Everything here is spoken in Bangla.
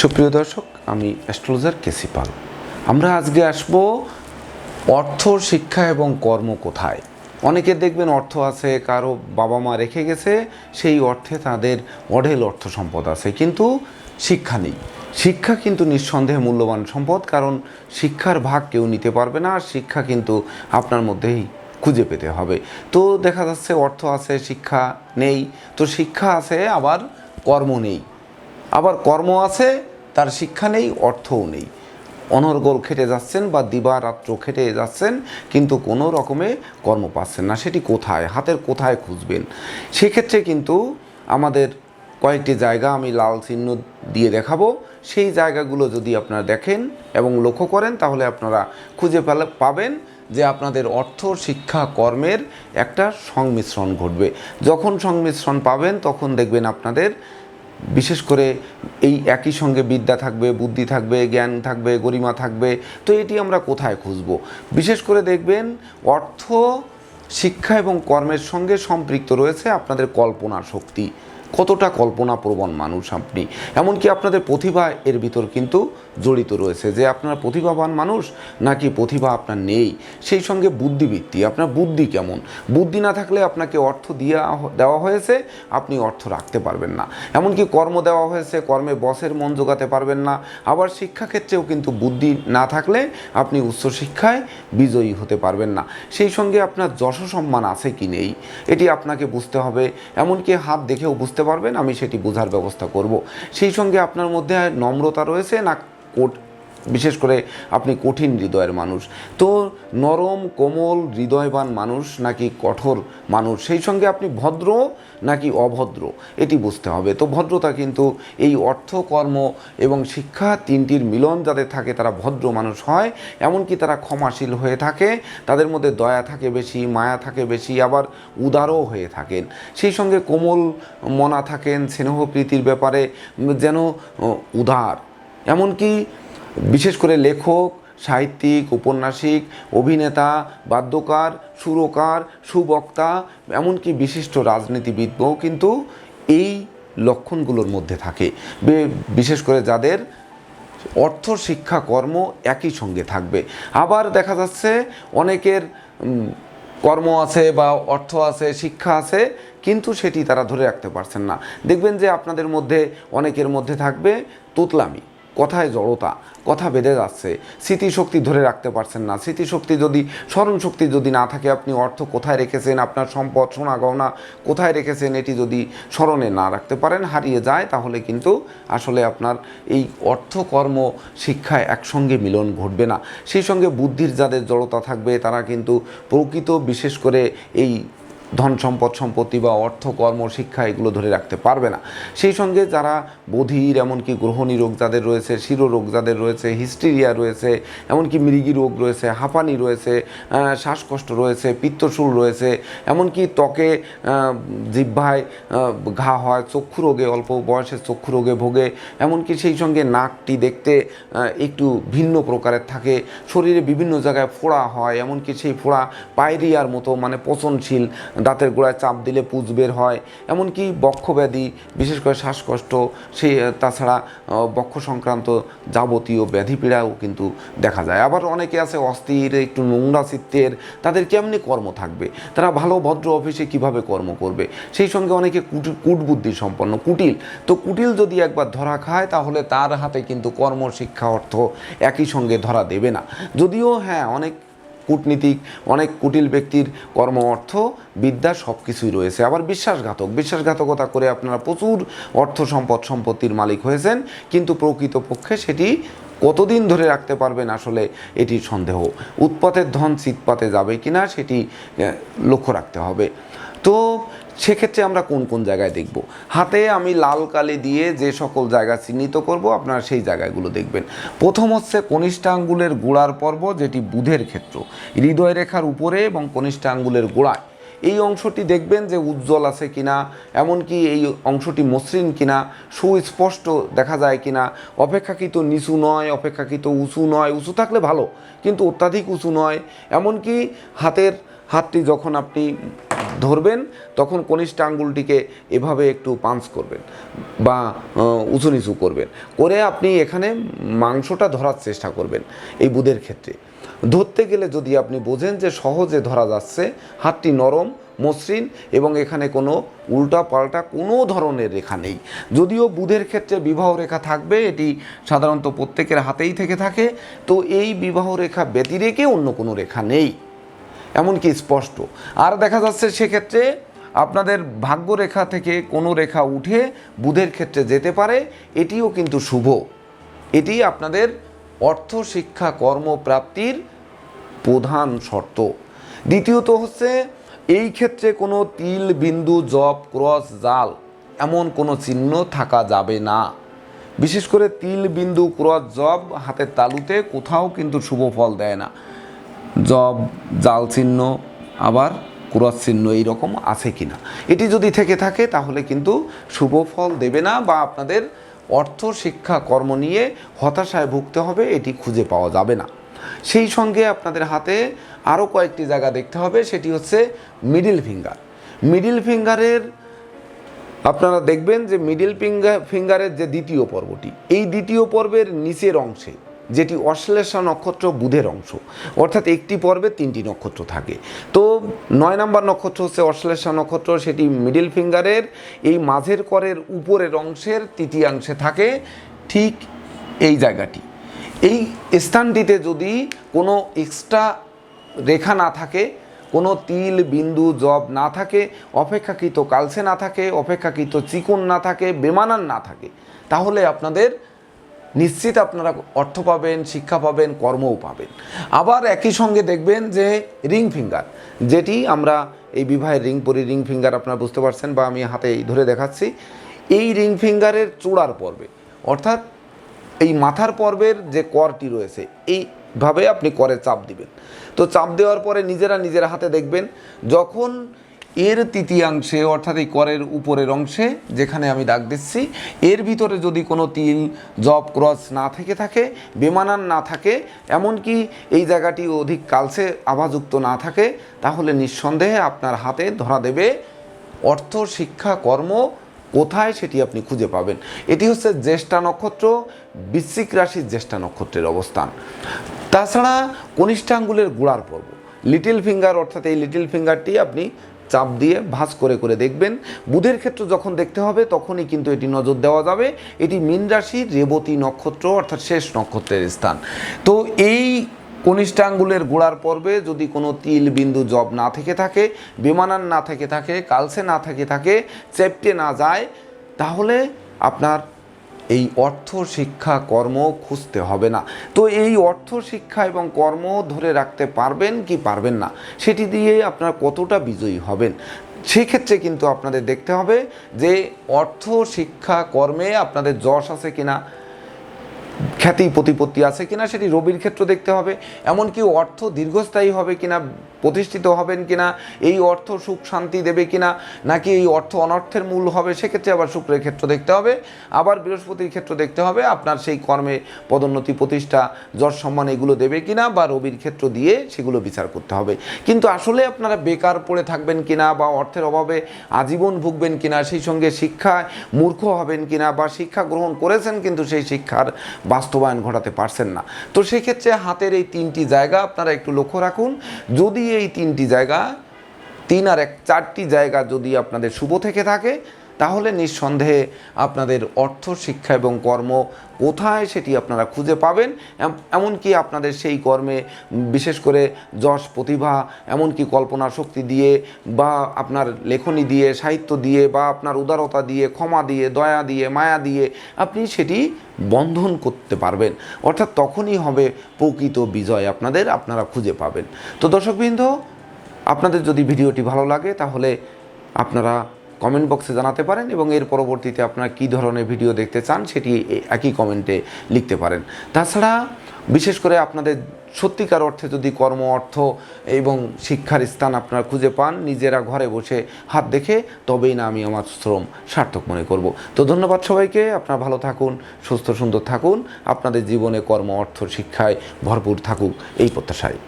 সুপ্রিয় দর্শক, আমি অ্যাস্ট্রোলজার কেসি পাল। আমরা আজকে আসব অর্থ, শিক্ষা এবং কর্ম কোথায়? অনেকে দেখবেন অর্থ আছে, কারও বাবা মা রেখে গেছে, সেই অর্থে তাদের অঢেল অর্থ সম্পদ আছে। কিন্তু শিক্ষা নেই। শিক্ষা কিন্তু নিঃসন্দেহে মূল্যবান সম্পদ, কারণ শিক্ষার ভাগ কেউ নিতে পারবে না, আর শিক্ষা কিন্তু আপনার মধ্যেই খুঁজে পেতে হবে। তো দেখা যাচ্ছে অর্থ আছে, শিক্ষা নেই। তো শিক্ষা আছে, আবার কর্ম নেই। আবার কর্ম আছে, তার শিক্ষা নেই, অর্থও নেই। অনর্গল খেটে যাচ্ছেন বা দিবারাত্র খেটে যাচ্ছেন, কিন্তু কোনো রকমে কর্ম পাচ্ছেন না। সেটি কোথায়? হাতের কোথায় খুঁজবেন? সেক্ষেত্রে কিন্তু আমাদের কয়েকটি জায়গা আমি লাল চিহ্ন দিয়ে দেখাবো। সেই জায়গাগুলো যদি আপনারা দেখেন এবং লক্ষ্য করেন, তাহলে আপনারা খুঁজে পাবেন যে আপনাদের অর্থ, শিক্ষা, কর্মের একটা সংমিশ্রণ ঘটবে। যখন সংমিশ্রণ পাবেন, তখন দেখবেন আপনাদের বিশেষ করে এই একই সঙ্গে বিদ্যা থাকবে, বুদ্ধি থাকবে, জ্ঞান থাকবে, গরিমা থাকবে, তো এটি আমরা কোথায় খুঁজব? বিশেষ করে দেখবেন অর্থ, শিক্ষা এবং কর্মের সঙ্গে সম্পৃক্ত রয়েছে আপনাদের কল্পনা শক্তি। কতটা কল্পনা প্রবণ মানুষ আপনি? এমনকি আপনাদের প্রতিভা এর ভিতর কিন্তু জড়িত রয়েছে যে আপনার প্রতিভাবান মানুষ নাকি প্রতিভা আপনার নেই? সেই সঙ্গে বুদ্ধিবৃত্তি, আপনার বুদ্ধি কেমন? বুদ্ধি না থাকলে আপনাকে অর্থ দিয়া দেওয়া হয়েছে, আপনি অর্থ রাখতে পারবেন না। এমনকি কর্ম দেওয়া হয়েছে, কর্মে বসের মন জোগাতে পারবেন না। আবার শিক্ষাক্ষেত্রেও কিন্তু বুদ্ধি না থাকলে আপনি উচ্চশিক্ষায় বিজয়ী হতে পারবেন না। সেই সঙ্গে আপনার যশ সম্মান আছে কি নেই? এটি আপনাকে বুঝতে হবে। এমনকি হাত দেখেও বুঝতে পারবেন আমি সেটি বোঝার ব্যবস্থা করব। সেই সঙ্গে আপনার মধ্যে নম্রতা রয়েছে না কোট বিশেষ করে আপনি কঠিন হৃদয়ের মানুষ। তো নরম, কোমল, হৃদয়বান মানুষ নাকি কঠোর মানুষ? সেই সঙ্গে আপনি ভদ্র নাকি অভদ্র? এটি বুঝতে হবে। তো ভদ্রতা কিন্তু এই অর্থ, কর্ম এবং শিক্ষা তিনটির মিলন যাদের থাকে, তারা ভদ্র মানুষ হয়, এমনকি তারা ক্ষমাশীল হয়ে থাকে, তাদের মধ্যে দয়া থাকে বেশি, মায়া থাকে বেশি, আবার উদারও হয়ে থাকেন। সেই সঙ্গে কোমল মনা থাকেন, স্নেহ প্রীতির ব্যাপারে যেন উদার। এমনকি বিশেষ করে লেখক, সাহিত্যিক ঔপন্যাসিক অভিনেতা, বাদ্যকার, সুরকার, সুবক্তা, এমনকি বিশিষ্ট রাজনীতিবিদও কিন্তু এই লক্ষণগুলোর মধ্যে থাকে। বিশেষ করে যাদের অর্থ, শিক্ষা, কর্ম একই সঙ্গে থাকবে। আবার দেখা যাচ্ছে অনেকের কর্ম আছে বা অর্থ আছে, শিক্ষা আছে, কিন্তু সেটি তারা ধরে রাখতে পারছেন না। দেখবেন যে আপনাদের মধ্যে, অনেকের মধ্যে থাকবে তোতলামি। কথায় জড়তা, কথা বেঁধে যাচ্ছে। স্মৃতিশক্তি ধরে রাখতে পারছেন না। স্মৃতিশক্তি যদি স্মরণ শক্তি যদি না থাকে, আপনি অর্থ কোথায় রেখেছেন, আপনার সম্পদ, সোনা, গহনা কোথায় রেখেছেন, এটি যদি স্মরণে না রাখতে পারেন, হারিয়ে যায়, তাহলে কিন্তু আসলে আপনার এই অর্থ, কর্ম শিক্ষায় একসঙ্গে মিলন ঘটবে না। সেই সঙ্গে বুদ্ধির যাদের জড়তা থাকবে, তারা কিন্তু প্রকৃত, বিশেষ করে এই ধন সম্পদ, সম্পত্তি বা অর্থ, কর্ম, শিক্ষা এগুলো ধরে রাখতে পারবে না। সেই সঙ্গে যারা বধির, এমনকি গ্রহণী রোগ যাদের রয়েছে, শিরোরোগ যাদের রয়েছে, হিস্টেরিয়া রয়েছে, এমনকি মৃগী রোগ রয়েছে, হাঁপানি রয়েছে শ্বাসকষ্ট রয়েছে, পিত্তশুল রয়েছে, এমনকি ত্বকে জিহ্বায় ঘা হয়, চক্ষু রোগে, অল্প বয়সে চক্ষু রোগে ভোগে, এমনকি সেই সঙ্গে নাকটি দেখতে একটু ভিন্ন প্রকারের থাকে, শরীরে বিভিন্ন জায়গায় ফোড়া হয়, এমনকি সেই ফোড়া পায়রিয়ার মতো মানে পচনশীল দাঁতের গোড়ায় চাপ দিলে পুজ বের হয়, এমনকি বক্ষব্যাধি, বিশেষ করে শ্বাসকষ্ট, সে, তাছাড়া বক্ষ সংক্রান্ত যাবতীয় ব্যাধি পীড়াও কিন্তু দেখা যায়। আবার অনেকে আছে অস্থির, একটু নোংরা চিত্তের, তাদের কেমনি কর্ম থাকবে? তারা ভালো ভদ্র অফিসে কীভাবে কর্ম করবে? সেই সঙ্গে অনেকে কুট- কূটবুদ্ধি সম্পন্ন, কুটিল। তো কুটিল যদি একবার ধরা খায়, তাহলে তার হাতে কিন্তু কর্ম শিক্ষা অর্থ একই সঙ্গে ধরা দেবে না। যদিও হ্যাঁ অনেক কূটনীতিক, অনেক কুটিল ব্যক্তির কর্ম, অর্থ, বিদ্যা সব কিছুই রয়েছে। আবার বিশ্বাসঘাতক, বিশ্বাসঘাতকতা করে আপনারা প্রচুর অর্থ সম্পদ, সম্পত্তির মালিক হয়েছেন, কিন্তু প্রকৃতপক্ষে সেটি কতদিন ধরে রাখতে পারবেন আসলে এটি সন্দেহ। উৎপাতের ধন চিৎপাতে যাবে কিনা সেটি লক্ষ্য রাখতে হবে। তো সেক্ষেত্রে আমরা কোন কোন জায়গায় দেখব? হাতে আমি লাল কালি দিয়ে যে সকল জায়গা চিহ্নিত করব, আপনারা সেই জায়গাগুলো দেখবেন। প্রথম হচ্ছে কনিষ্ঠ আঙ্গুলের গোড়ার পর্ব, যেটি বুধের ক্ষেত্র। হৃদয় রেখার উপরে এবং কনিষ্ঠ আঙ্গুলের গোড়ায়। এই অংশটি দেখবেন যে উজ্জ্বল আছে কিনা, এমনকি এই অংশটি মসৃণ কিনা, সুস্পষ্ট দেখা যায় কিনা। অপেক্ষাকৃত নিচু নয়, অপেক্ষাকৃত উঁচু নয়, উঁচু থাকলে ভালো, কিন্তু অত্যাধিক উঁচু নয়। এমনকি হাতের হাতটি যখন আপনি ধরবেন, তখন কনিষ্ঠ আঙ্গুলটিকে এভাবে একটু পাঞ্চ করবেন বা উঁচু নিচু করবেন। করে আপনি এখানে মাংসটা ধরার চেষ্টা করবেন এই বুধের ক্ষেত্রে। ধরতে গেলে যদি আপনি বোঝেন যে সহজে ধরা যাচ্ছে, হাতটি নরম, মসৃণ এবং এখানে কোনো উল্টা পাল্টা কোনো ধরনের রেখা নেই। যদিও বুধের ক্ষেত্রে বিবাহ রেখা থাকবে, এটি সাধারণত প্রত্যেকের হাতেই থেকে থাকে, তো এই বিবাহ রেখা ব্যতিরেকে অন্য কোনো রেখা নেই। এমনকি স্পষ্ট। আর দেখা যাচ্ছে সেক্ষেত্রে আপনাদের ভাগ্যরেখা থেকে কোনো রেখা উঠে বুধের ক্ষেত্রে যেতে পারে, এটিও কিন্তু শুভ। এটি আপনাদের অর্থ, শিক্ষা কর্মপ্রাপ্তির প্রধান শর্ত। দ্বিতীয়ত হচ্ছে, এই ক্ষেত্রে কোনো তিল, বিন্দু, জব, ক্রস, জাল এমন কোনো চিহ্ন থাকা যাবে না। বিশেষ করে তিল, বিন্দু, ক্রস, জব হাতের তালুতে কোথাও কিন্তু শুভ ফল দেয় না। জব, জাল চিহ্ন, আবার ক্রস চিহ্ন এইরকম আছে কিনা। এটি যদি থেকে থাকে, তাহলে কিন্তু শুভ ফল দেবে না বা আপনাদের অর্থ, শিক্ষা, কর্ম নিয়ে হতাশায় ভুগতে হবে, এটি খুঁজে পাওয়া যাবে না। সেই সঙ্গে আপনাদের হাতে আরও কয়েকটি জায়গা দেখতে হবে, সেটি হচ্ছে মিডিল ফিঙ্গার মিডিল ফিঙ্গারের আপনারা দেখবেন যে মিডিল ফিঙ্গার ফিঙ্গারের যে দ্বিতীয় পর্বটি, এই দ্বিতীয় পর্বের নিচের অংশে যেটি অশ্লেষা নক্ষত্র বুধের অংশ। অর্থাৎ একটি পর্বে তিনটি নক্ষত্র থাকে। তো নয় নম্বর নক্ষত্র হচ্ছে অশ্লেষা নক্ষত্র, সেটি মিডিল ফিঙ্গারের এই মাঝের করের উপরের অংশের তৃতীয়াংশে থাকে ঠিক এই জায়গাটি। এই স্থানটিতে যদি কোনো এক্সট্রা রেখা না থাকে, কোনো তিল, বিন্দু জব না থাকে, অপেক্ষাকৃত কালসে না থাকে, অপেক্ষাকৃত চিকন না থাকে, বেমানান না থাকে, তাহলে আপনাদের নিশ্চিত আপনারা অর্থ পাবেন, শিক্ষা পাবেন, কর্মও পাবেন। আবার একই সঙ্গে দেখবেন যে রিং ফিঙ্গার, যেটি আমরা এই বিবাহের রিং পরি, রিং ফিঙ্গার আপনারা বুঝতে পারছেন বা আমি হাতে ধরে দেখাচ্ছি। এই রিং ফিঙ্গারের চূড়ার পর্বে, অর্থাৎ এই মাথার পর্বের যে করটি রয়েছে, এইভাবে আপনি করে চাপ দিবেন। তো চাপ দেওয়ার পরে নিজেরা নিজের হাতে দেখবেন, যখন এর তৃতীয়াংশে, অর্থাৎ এই করের উপরের অংশে, যেখানে আমি দাগ দিচ্ছি, এর ভিতরে যদি কোনো তিল, জব, ক্রস না থেকে থাকে, বেমানান না থাকে, এমনকি এই জায়গাটি অধিক কালসে আভাযুক্ত না থাকে, তাহলে নিঃসন্দেহে আপনার হাতে ধরা দেবে অর্থ, শিক্ষা, কর্ম, কোথায় সেটি আপনি খুঁজে পাবেন। এটি হচ্ছে জ্যেষ্ঠা নক্ষত্র, বৃশ্চিক রাশির জ্যেষ্ঠা নক্ষত্রের অবস্থান। তাছাড়া কনিষ্ঠাঙ্গুলের গোড়ার পর্ব। লিটিল ফিঙ্গার, অর্থাৎ এই লিটিল ফিঙ্গারটি আপনি চাপ দিয়ে ভাঁজ করে করে দেখবেন। বুধের ক্ষেত্র যখন দেখতে হবে, তখনই কিন্তু এটি নজর দেওয়া যাবে। এটি মীন রাশির রেবতী নক্ষত্র, অর্থাৎ শেষ নক্ষত্রের স্থান। তো এই কনিষ্ঠাঙ্গুলের গোড়ার পর্বে যদি কোনো তিল বিন্দু জব না থেকে থাকে, বিমানান না থেকে থাকে, কালসে না থেকে থাকে চেপটে না যায়, তাহলে আপনার এই অর্থ শিক্ষা কর্ম খুঁজতে হবে না। তো এই অর্থ শিক্ষা এবং কর্ম ধরে রাখতে পারবেন কি পারবেন না, সেটি দিয়ে আপনার কতটা বিজয়ী হবেন, সেক্ষেত্রে কিন্তু আপনাদের দেখতে হবে যে অর্থ শিক্ষা কর্মে আপনাদের যশ আছে কিনা খ্যাতি, প্রতিপত্তি আছে কিনা সেটি রবির ক্ষেত্র দেখতে হবে। এমনকি অর্থ দীর্ঘস্থায়ী হবে কিনা, প্রতিষ্ঠিত হবেন কিনা, এই অর্থ সুখ শান্তি দেবে কিনা, নাকি এই অর্থ অনর্থের মূল হবে, সেক্ষেত্রে আবার শুক্রের ক্ষেত্র দেখতে হবে। আবার বৃহস্পতির ক্ষেত্র দেখতে হবে, আপনার সেই কর্মে পদোন্নতি, প্রতিষ্ঠা, যশ সম্মান এগুলো দেবে কিনা বা রবির ক্ষেত্র দিয়ে সেগুলো বিচার করতে হবে। কিন্তু আসলে আপনারা বেকার পড়ে থাকবেন কিনা বা অর্থের অভাবে আজীবন ভুগবেন কিনা, সেই সঙ্গে শিক্ষায় মূর্খ হবেন কিনা বা শিক্ষা গ্রহণ করেছেন কিন্তু সেই শিক্ষার বাস্তবায়ন ঘটাতে পারছেন না। তো সেক্ষেত্রে হাতের এই তিনটি জায়গা আপনারা একটু লক্ষ্য রাখুন। যদি এই তিনটি জায়গা, তিন আর এক, চারটি জায়গা যদি আপনাদের শুভ থেকে থাকে তাহলে নিঃসন্দেহে আপনাদের অর্থ, শিক্ষা এবং কর্ম কোথায় সেটি আপনারা খুঁজে পাবেন। এম- এমনকি আপনাদের সেই কর্মে বিশেষ করে যশ প্রতিভা, এমনকি কল্পনা শক্তি দিয়ে বা আপনার লেখনী দিয়ে, সাহিত্য দিয়ে বা আপনার উদারতা দিয়ে, ক্ষমা দিয়ে, দয়া দিয়ে, মায়া দিয়ে আপনি সেটি বন্ধন করতে পারবেন। অর্থাৎ তখনই হবে প্রকৃত বিজয় আপনাদের, আপনারা খুঁজে পাবেন। তো দর্শকবৃন্দ, আপনাদের যদি ভিডিওটি ভালো লাগে তাহলে আপনারা কমেন্ট বক্সে জানাতে পারেন এবং এর পরবর্তীতে আপনারা কী ধরনের ভিডিও দেখতে চান সেটি একই কমেন্টে লিখতে পারেন। তাছাড়া বিশেষ করে আপনাদের সত্যিকার অর্থে যদি কর্ম, অর্থ এবং শিক্ষার স্থান আপনারা খুঁজে পান, নিজেরা ঘরে বসে হাত দেখে, তবেই না আমি আমার শ্রম সার্থক মনে করব। তো ধন্যবাদ সবাইকে, আপনারা ভালো থাকুন, সুস্থ সুন্দর থাকুন, আপনাদের জীবনে কর্ম, অর্থ, শিক্ষায় ভরপুর থাকুক এই প্রত্যাশায়।